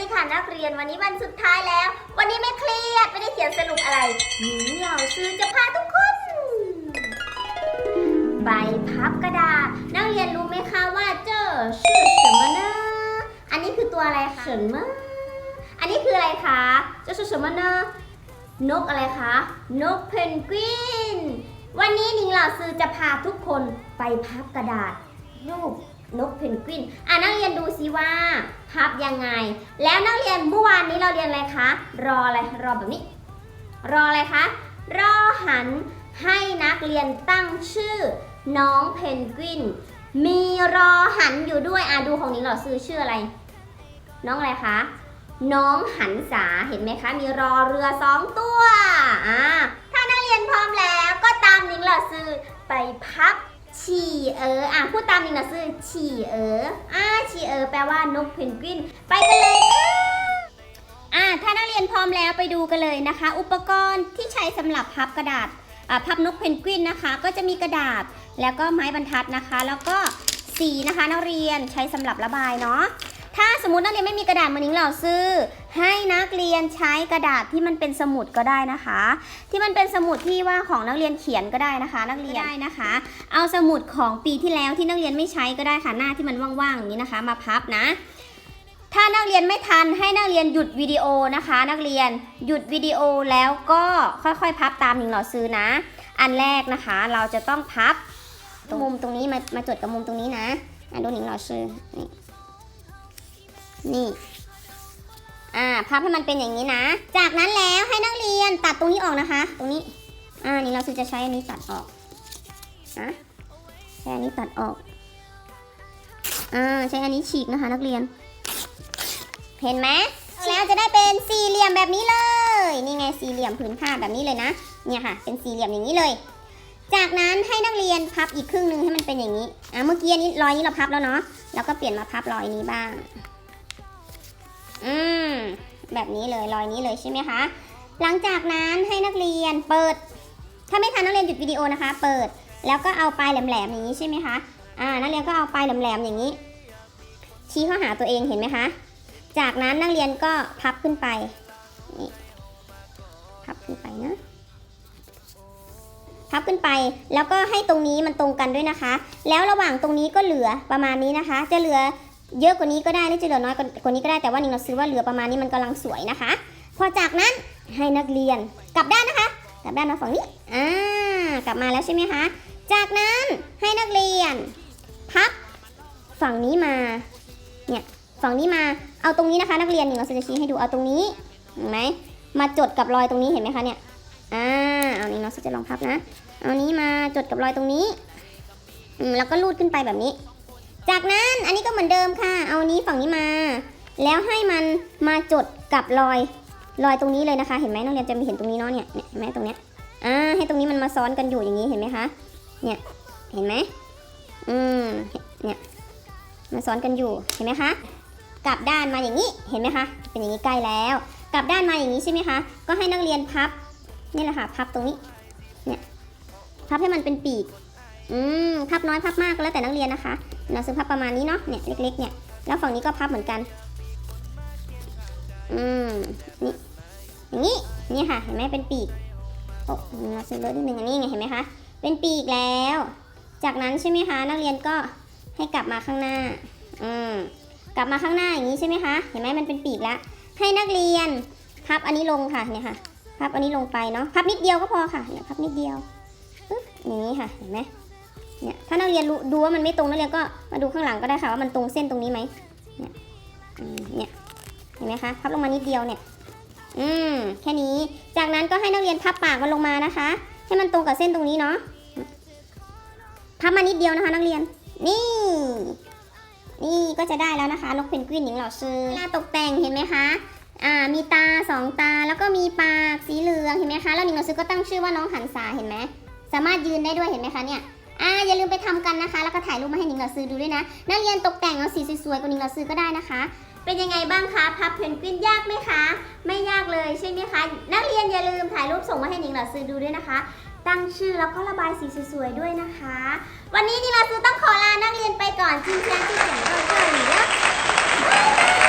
ดีค่ะนักเรียนวันนี้วันสุดท้ายแล้ว วันนี้ไม่เครียดไม่ได้เขียนสรุปอะไรหนูเหล่าซื้อจะพาทุกคน ใบพับกระดาษ นักเรียนรู้ไหมคะว่าเจอชื่อเสมเนอร์อันนี้คือตัวอะไรคะเสมออันนี้คืออะไรคะเจ้าชื่อเสมเนอร์นกอะไรคะ นกเพนกวิน วันนี้หนิงเหล่าซื้อจะพาทุกคนไปพับกระดาษรูป นกเพนกวิน อะนักเรียนดูซิว่าพับยังไง แล้วนักเรียนเมื่อวานนี้เราเรียนอะไรคะ รออะไร รอแบบนี้ รออะไรคะ รอหันให้นักเรียนตั้งชื่อ น้องเพนกวิน มีรอหันอยู่ด้วย อะดูของนี้เราซื้อชื่ออะไร น้องอะไรคะ น้องหันษา เห็นไหมคะ มีรอเรือสองตัว อ่า ถ้านักเรียนพร้อมแล้วก็ตามนิ้งหล่าซื้อไปพับ ฉี่เอออะพูดตามนี้นะซื่อฉี่เอออ่าฉี่เออแปลว่านกเพนกวิน ไปกันเลยค่ะอ่าถ้านักเรียนพร้อมแล้วไปดูกันเลยนะคะ อุปกรณ์ที่ใช้สำหรับพับกระดาษอ่าพับนกเพนกวินนะคะ ก็จะมีกระดาษแล้วก็ไม้บรรทัดนะคะ แล้วก็สีนะคะนักเรียนใช้สำหรับระบายเนาะ ถ้าสมมตินักเรียนไม่มีกระดาษมือนนิ้งเหล่าซื้อ ให้นักเรียนใช้กระดาษที่มันเป็นสมุดก็ได้นะคะ ที่มันเป็นสมุดที่ว่าของนักเรียนเขียนก็ได้นะคะ นักเรียนได้นะคะ เอาสมุดของปีที่แล้วที่นักเรียนไม่ใช้ก็ได้ค่ะหน้าที่มันว่างๆอย่างนี้นะคะ มาพับนะถ้านักเรียนไม่ทันให้นักเรียนหยุดวิดีโอนะคะ นักเรียนหยุดวิดีโอแล้วก็ค่อยๆ พับตามหนิงหลอซื้อนะ อันแรกนะคะ เราจะต้องพับตรงมุมตรงนี้มามาจดกับมุมตรงนี้นะอะดูหนิงหลอซื้อนี่ นี่ อ่า พับให้มันเป็นอย่างนี้นะ จากนั้นแล้วให้นักเรียนตัดตรงนี้ออกนะคะ ตรงนี้ อ่า นี่เราจะใช้อันนี้ตัดออกนะใช้อันนี้ตัดออก อ่า ใช้อันนี้ฉีกนะคะ นักเรียน เห็นไหมแล้วจะได้เป็นสี่เหลี่ยมแบบนี้เลย นี่ไงสี่เหลี่ยมผืนผ้าแบบนี้เลยนะ เนี่ยค่ะ เป็นสี่เหลี่ยมอย่างนี้เลย จากนั้นให้นักเรียนพับอีกครึ่งหนึงให้มันเป็นอย่างนี้ อ่าเมื่อกี้นี้รอยนี้เราพับแล้วเนาะ แล้วก็เปลี่ยนมาพับรอยนี้บ้าง อืมแบบนี้เลยรอยนี้เลยใช่ไหมคะ หลังจากนั้นให้นักเรียนเปิด ถ้าไม่ทันนักเรียนหยุดวิดีโอนะคะ เปิดแล้วก็เอาปลายแหลมๆอย่างนี้ใช่ไหมคะอ่านักเรียนก็เอาปลายแหลมๆอย่างนี้ ชี้เข้าหาตัวเองเห็นไหมคะ จากนั้นนักเรียนก็พับขึ้นไปนี่พับขึ้นไปนะพับขึ้นไปแล้วก็ให้ตรงนี้มันตรงกันด้วยนะคะ แล้วระหว่างตรงนี้ก็เหลือประมาณนี้นะคะ จะเหลือ เยอะกว่านี้ก็ได้หรือจะเหลือน้อยกว่านี้ก็ได้แต่ว่านิ่งเราซื้อว่าเหลือประมาณนี้มันกำลังสวยนะคะ พอจากนั้นให้นักเรียนกลับด้านนะคะ กลับด้านมาฝั่งนี้อ่ากลับมาแล้วใช่ไหมคะจากนั้นให้นักเรียน พับฝั่งนี้มาเนี่ยฝั่งนี้มาเอาตรงนี้นะคะ นักเรียนนี่เราจะชี้ให้ดูเอาตรงนี้เห็นไหมมาจดกับรอยตรงนี้เห็นไหมคะเนี่ยอ่าเอานี้เราจะลองพับนะ เอานี้มาจดกับรอยตรงนี้อืมแล้วก็ลูดขึ้นไปแบบนี้ จากนั้นอันนี้ก็เหมือนเดิมค่ะ เอานี้ฝั่งนี้มา แล้วให้มันมาจดกับรอยรอยตรงนี้เลยนะคะ เห็นไหมนักเรียนจะมีเห็นตรงนี้เนาะเนี่ยเนี่ยเห็นไหมตรงเนี้ยอ่าให้ตรงนี้มันมาซ้อนกันอยู่อย่างนี้เห็นไหมคะ เนี่ยเห็นไหมอืมเนี่ยมาซ้อนกันอยู่เห็นไหมคะกลับด้านมาอย่างนี้เห็นไหมคะเป็นอย่างนี้ใกล้แล้วกลับด้านมาอย่างนี้ใช่ไหมคะ ก็ให้นักเรียนพับนี่แหละค่ะ พับตรงนี้ เนี่ย พับให้มันเป็นปีก อืมพับน้อยพับมากก็แล้วแต่นักเรียนนะคะ เราซื้อพับประมาณนี้เนาะเนี่ยเล็ก ๆ เนี่ย แล้วฝั่งนี้ก็พับเหมือนกัน อืมนี่อย่างนี้นี่ค่ะ เห็นไหมเป็นปีกโอ้เราซื้อเลอะนิดนึงอันนี้ไงเห็นไหมคะเป็นปีกแล้ว จากนั้นใช่ไหมคะ นักเรียนก็ให้กลับมาข้างหน้า อืมกลับมาข้างหน้าอย่างนี้ใช่ไหมคะ เห็นไหมมันเป็นปีกแล้วให้นักเรียนพับอันนี้ลงค่ะเนี่ยค่ะพับอันนี้ลงไปเนาะพับนิดเดียวก็พอค่ะเนี่ยพับนิดเดียวปึ๊บอย่างนี้ค่ะเห็นไหม เนี่ยถ้านักเรียนรดูว่ามันไม่ตรงนักเรียนก็มาดูข้างหลังก็ได้ค่ะว่ามันตรงเส้นตรงนี้ไหมเนี่ยเนี่ยเห็นไหมคะพับลงมานิดเดียวเนี่ยอืมแค่นี้จากนั้นก็ให้นักเรียนพับปากมันลงมานะคะ ให้มันตรงกับเส้นตรงนี้เนาะพับมานิดเดียวนะคะนักเรียน นี่ นี่ก็จะได้แล้วนะคะนกเพนกวินหญิงเหล่าซื้อหน้าตกแต่งเห็นไหมคะอ่ามีตาสองตาแล้วก็มีปากสีเหลืองเห็นไหมคะแล้วหนิงเหล่าซื้อก็ตั้งชื่อว่าน้องหันษาเห็นไหมสามารถยืนได้ด้วยเห็นไหมคะเนี่ย อ่าอย่าลืมไปทำกันนะคะ แล้วก็ถ่ายรูปมาให้หนิงเหล่าซื้อดูด้วยนะ นักเรียนตกแต่งเอาสีสวยๆกว่าหนิงเหล่าซื้อก็ได้นะคะ เป็นยังไงบ้างคะพับเพนกวินยากไหมคะ ไม่ยากเลยใช่ไหมคะ นักเรียนอย่าลืมถ่ายรูปส่งมาให้หนิงเหล่าซื้อดูด้วยนะคะ ตั้งชื่อแล้วก็ระบายสีสวยๆด้วยนะคะ วันนี้หนิงเหล่าซื้อต้องขอลานักเรียนไปก่อนจริงๆที่เสียงเราเจอหรือ